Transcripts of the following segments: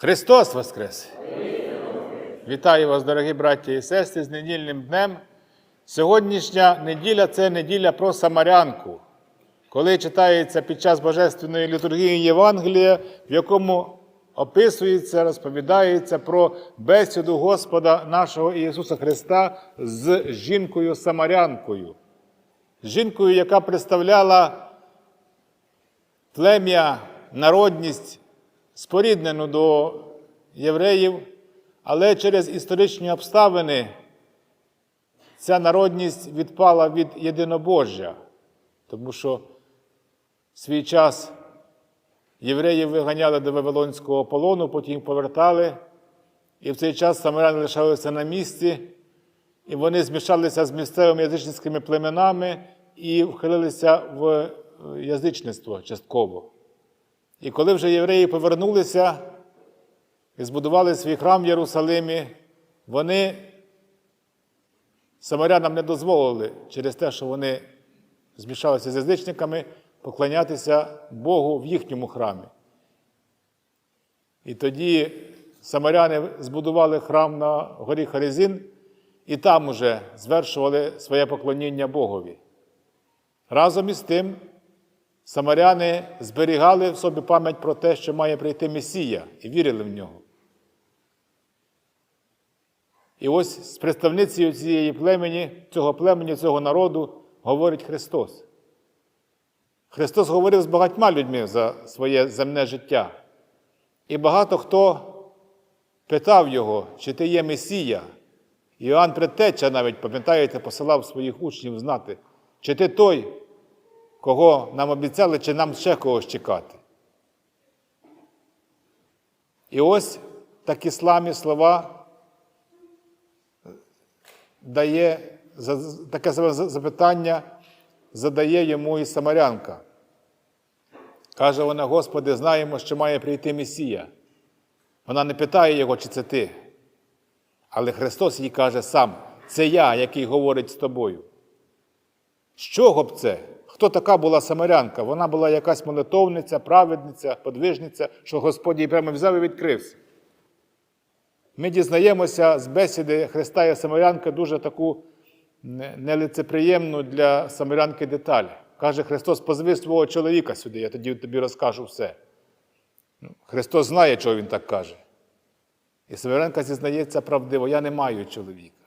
Христос Воскрес! Вітаю вас, дорогі браті і сестри, з недільним днем. Сьогоднішня неділя це неділя про Самарянку, коли читається під час Божественної літургії Євангелія, в якому описується, розповідається про бесіду Господа нашого Ісуса Христа з жінкою Самарянкою, жінкою, яка представляла плем'я, народність, споріднену до євреїв, але через історичні обставини ця народність відпала від єдинобожжя, тому що в свій час євреїв виганяли до Вавилонського полону, потім повертали, і в цей час самаряни лишалися на місці, і вони змішалися з місцевими язичницькими племенами і вхилилися в язичництво частково. І коли вже євреї повернулися і збудували свій храм в Єрусалимі, вони самарянам не дозволили через те, що вони змішалися з язичниками, поклонятися Богу в їхньому храмі. І тоді самаряни збудували храм на горі Харизин і там уже звершували своє поклоніння Богові. Разом із тим, самаряни зберігали в собі пам'ять про те, що має прийти Месія, і вірили в нього. І ось з представницею цієї племені, цього племені, цього народу говорить Христос. Христос говорив з багатьма людьми за своє земне життя. І багато хто питав його, чи ти є Месія. Іоанн Предтеча навіть, пам'ятаєте, посилав своїх учнів знати, чи ти той, кого нам обіцяли, чи нам ще когось чекати. І ось такі сламі слова дає таке запитання задає йому і Самарянка. Каже вона, Господи, знаємо, що має прийти Месія. Вона не питає його, чи це ти. Але Христос їй каже сам: це я, який говорить з тобою. З чого б це? Хто така була Самарянка? Вона була якась молитовниця, праведниця, подвижниця, що Господь їй прямо взяв і відкрився. Ми дізнаємося з бесіди Христа і Самарянки дуже таку нелицеприємну для Самарянки деталь. Каже Христос, позви свого чоловіка сюди, я тоді тобі розкажу все. Христос знає, чого Він так каже. І Самарянка зізнається правдиво, я не маю чоловіка.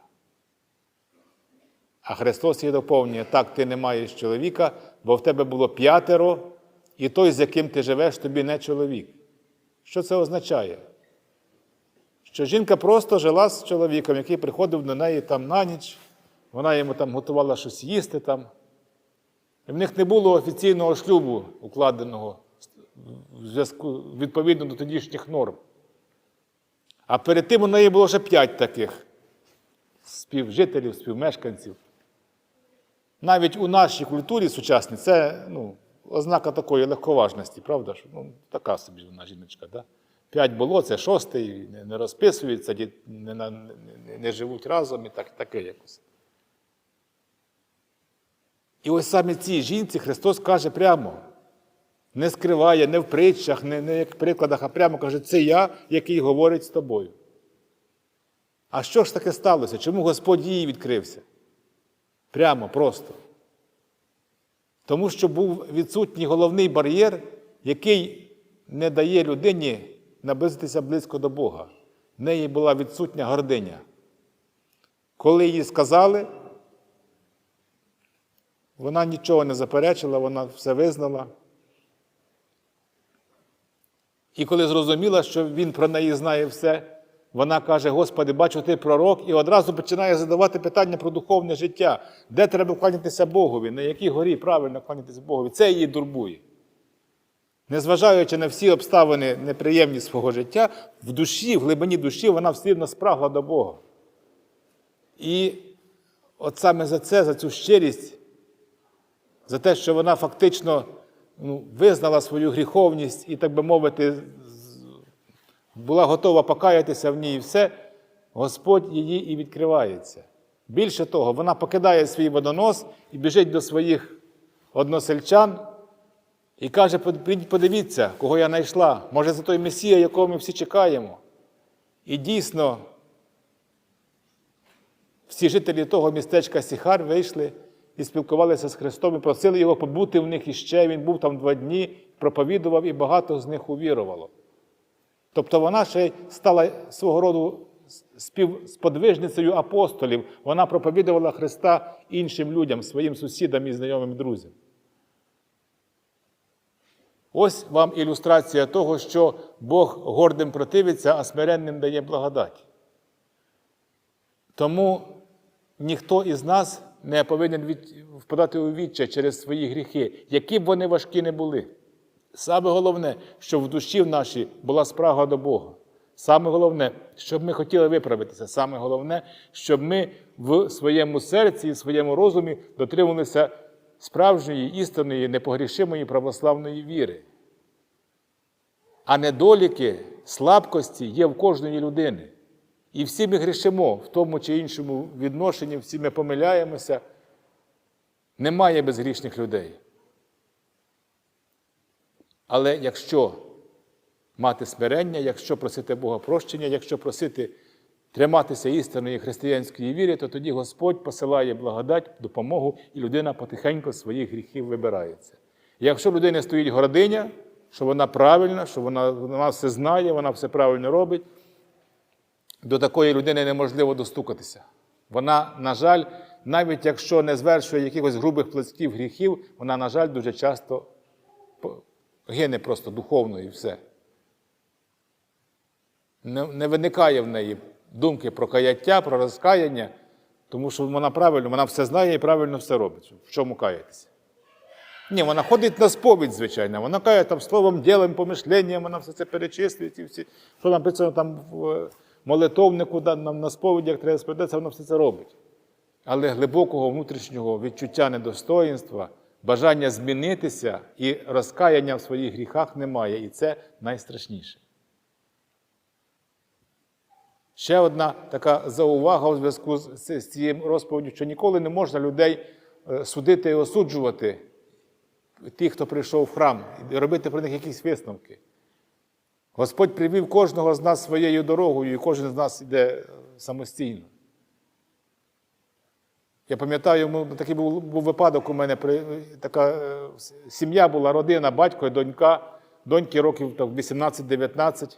А Христос її доповнює, так, ти не маєш чоловіка, бо в тебе було п'ятеро, і той, з яким ти живеш, тобі не чоловік. Що це означає? Що жінка просто жила з чоловіком, який приходив до неї там на ніч, вона йому там готувала щось їсти там. І в них не було офіційного шлюбу, укладеного в зв'язку відповідно до тодішніх норм. А перед тим у неї було вже п'ять таких співжителів, співмешканців. Навіть у нашій культурі сучасній це ну, ознака такої легковажності, правда? ж? Ну, Така собі вона жіночка. Да? П'ять було, це шостий, не, розписуються, не, не, не, живуть разом і так, таке якось. І ось саме цій жінці Христос каже прямо, не скриває, не в притчах, не, не в прикладах, а прямо каже, це я, який говорить з тобою. А що ж таке сталося? Чому Господь їй відкрився? Прямо, просто. Тому що був відсутній головний бар'єр, який не дає людині наблизитися близько до Бога. В неї була відсутня гординя. Коли їй сказали, вона нічого не заперечила, вона все визнала. І коли зрозуміла, що він про неї знає все, вона каже: Господи, бачу, ти пророк, і одразу починає задавати питання про духовне життя, де треба кланятися Богові, на якій горі правильно кланятися Богові. Це її турбує. Незважаючи на всі обставини неприємні свого життя, в душі, в глибині душі вона все рівно спрагла до Бога. І от саме за це, за цю щирість, за те, що вона фактично ну, визнала свою гріховність і, так би мовити, була готова покаятися в ній і все, Господь її і відкривається. Більше того, вона покидає свій водонос і біжить до своїх односельчан І каже: подивіться, кого я знайшла. Може, це той Месія, якого ми всі чекаємо. І дійсно, всі жителі того містечка Сіхар вийшли і спілкувалися з Христом і просили його побути в них іще. Він був там два дні, проповідував, і багато з них увірувало. Тобто вона ще стала свого роду співсподвижницею апостолів. Вона проповідувала Христа іншим людям, своїм сусідам і знайомим друзям. Ось вам ілюстрація того, що Бог гордим противиться, а смиренним дає благодать. Тому ніхто із нас не повинен впадати у відчай через свої гріхи, які б вони важкі не були. Саме головне, щоб в душі в нашій була спрага до Бога. Саме головне, щоб ми хотіли виправитися. Саме головне, щоб ми в своєму серці і в своєму розумі дотримувалися справжньої, істинної, непогрішимої православної віри. А недоліки, слабкості є в кожної людини. І всі ми грішимо в тому чи іншому відношенні, всі ми помиляємося. Немає безгрішних людей. Але якщо мати смирення, якщо просити Бога прощення, якщо просити триматися істинної християнської віри, то тоді Господь посилає благодать, допомогу, і людина потихеньку своїх гріхів вибирається. Якщо в людини стоїть гординя, що вона правильна, що вона, вона все знає, вона все правильно робить, до такої людини неможливо достукатися. Вона, на жаль, навіть якщо не звершує якихось грубих платьків гріхів, вона, на жаль, дуже часто гине просто духовно і все. Не, не виникає в неї думки про каяття, про розкаяння, тому що вона правильно, вона все знає і правильно все робить. В чому каятися? Ні, вона ходить на сповідь, звичайно. Вона каже там словом, ділом, помишленням, вона все це перечислює. Ці всі, що написано там в молитовнику, да, нам на сповідях треба сповідатися, вона все це робить. Але глибокого внутрішнього відчуття недостоїнства, бажання змінитися і розкаяння в своїх гріхах немає. І це найстрашніше. Ще одна така заувага у зв'язку з, цією розповіддю, що ніколи не можна людей е, судити і осуджувати тих, хто прийшов в храм, і робити про них якісь висновки. Господь привів кожного з нас своєю дорогою, і кожен з нас йде самостійно. Я пам'ятаю, такий був, був випадок у мене, така е, сім'я була, родина, батько і донька, доньки років так, 18-19.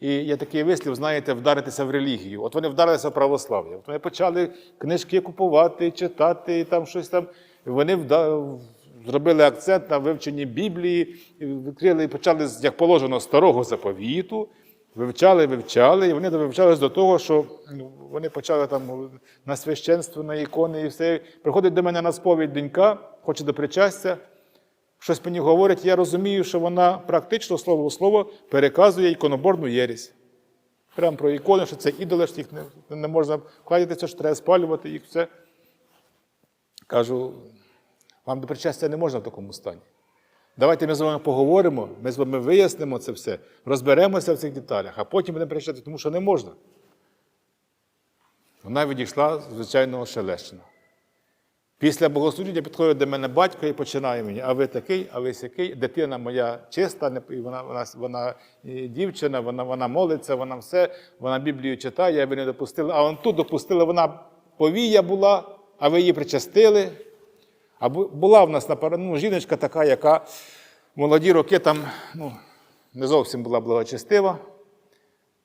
І є такий вислів, знаєте, вдаритися в релігію. От вони вдарилися в православ'я. От вони почали книжки купувати, читати, і там щось там. Вони вда- зробили акцент на вивченні Біблії, відкрили і почали, як положено, старого заповіту. Вивчали, вивчали, і вони вивчались до того, що ну, вони почали там на священство, на ікони і все. Приходить до мене на сповідь донька, хоче до причастя, щось мені говорить, я розумію, що вона практично слово в слово переказує іконоборну єресь. Прямо про ікони, що це ідоли, що їх не, не можна кладітися, що треба спалювати їх все. Кажу, вам до причастя не можна в такому стані. Давайте ми з вами поговоримо, ми з вами вияснимо це все, розберемося в цих деталях, а потім будемо причати, тому що не можна. Вона відійшла, звичайно, шелещена. Після богослужіння підходить до мене батько і починає мені, а ви такий, а ви сякий, дитина моя чиста, вона, вона, вона дівчина, вона, вона молиться, вона все, вона Біблію читає, а ви не допустили. А он тут допустили, вона повія була, а ви її причастили. А була в нас ну, жіночка така, яка молоді роки там ну, не зовсім була благочестива,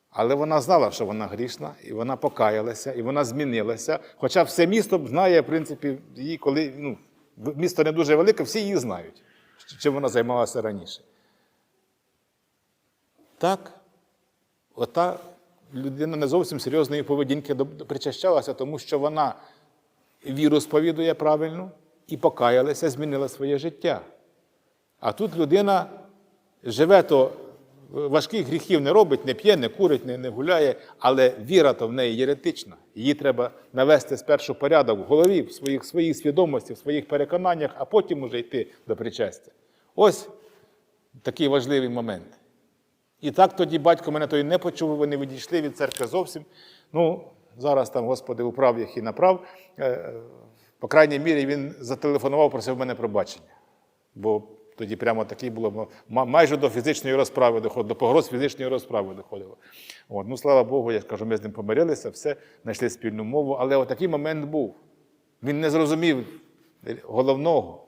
але вона знала, що вона грішна, і вона покаялася, і вона змінилася. Хоча все місто знає, в принципі, її, коли ну, місто не дуже велике, всі її знають, чим вона займалася раніше. Так, ота людина не зовсім серйозної поведінки причащалася, тому що вона віру сповідує правильно і покаялася, змінила своє життя. А тут людина живе то важких гріхів не робить, не п'є, не курить, не, не гуляє, але віра то в неї єретична. Її треба навести спершу порядок в голові, в своїх, своїй свідомості, в своїх переконаннях, а потім уже йти до причастя. Ось такий важливий момент. І так тоді батько мене той не почув, вони відійшли від церкви зовсім. Ну, зараз там, Господи, управ їх і направ. По крайній мірі, він зателефонував, просив мене пробачення. Бо Тоді прямо такий було майже до фізичної розправи доходило, до погроз фізичної розправи доходило. От, ну, слава Богу, я кажу, ми з ним помирилися, все, знайшли спільну мову. Але отакий момент був. Він не зрозумів головного,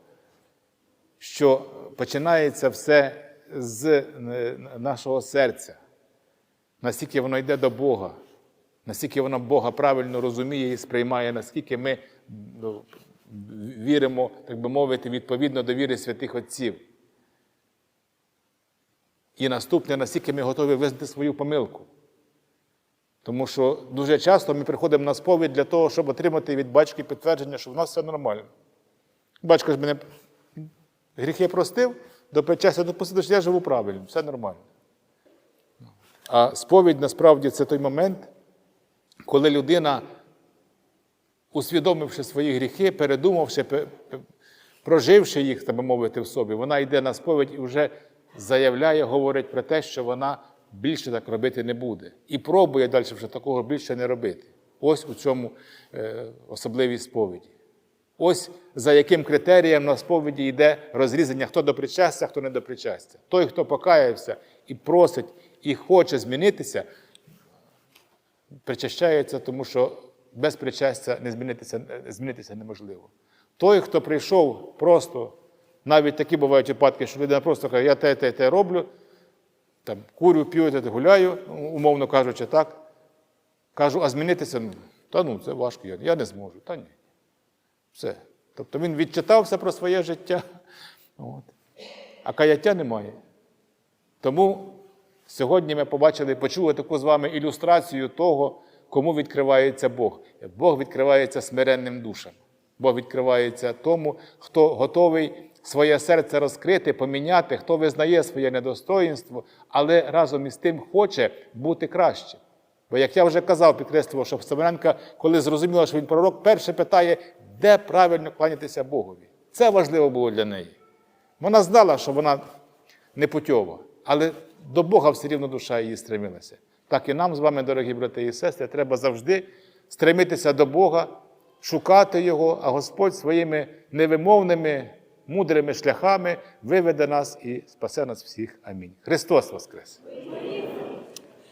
що починається все з е, нашого серця, наскільки воно йде до Бога, наскільки воно Бога правильно розуміє і сприймає, наскільки ми ну, віримо, так би мовити, відповідно до віри святих Отців. І наступне, наскільки ми готові визнати свою помилку. Тому що дуже часто ми приходимо на сповідь для того, щоб отримати від батька підтвердження, що в нас все нормально. Батько ж мене гріхи простив, до причастя допустив, що я живу правильно, все нормально. А сповідь насправді це той момент, коли людина, усвідомивши свої гріхи, передумавши, пе- пе- проживши їх, так би мовити, в собі, вона йде на сповідь і вже заявляє, говорить про те, що вона більше так робити не буде. І пробує далі вже такого більше не робити. Ось у цьому е, особливість сповіді. Ось за яким критерієм на сповіді йде розрізання, хто до причастя, хто не до причастя. Той, хто покаявся і просить, і хоче змінитися, причащається, тому що без причастя не змінитися, змінитися неможливо. Той, хто прийшов просто, навіть такі бувають випадки, що людина просто каже, я те, те, те роблю, там, курю, п'ю, те, гуляю, умовно кажучи, так. Кажу, а змінитися, ну, та ну, це важко, я, я не зможу. Та ні. Все. Тобто він відчитався про своє життя, от. а каяття немає. Тому сьогодні ми побачили, почули таку з вами ілюстрацію того, кому відкривається Бог. Бог відкривається смиренним душам. Бог відкривається тому, хто готовий своє серце розкрити, поміняти, хто визнає своє недостоїнство, але разом із тим хоче бути кращим. Бо, як я вже казав, підкреслював, що Самарянка, коли зрозуміла, що він пророк, перше питає, де правильно кланятися Богові. Це важливо було для неї. Вона знала, що вона непутьова, але до Бога все рівно душа її стремилася. Так і нам з вами, дорогі брати і сестри, треба завжди стремитися до Бога, шукати Його, а Господь своїми невимовними, мудрими шляхами виведе нас і спасе нас всіх. Амінь. Христос Воскрес!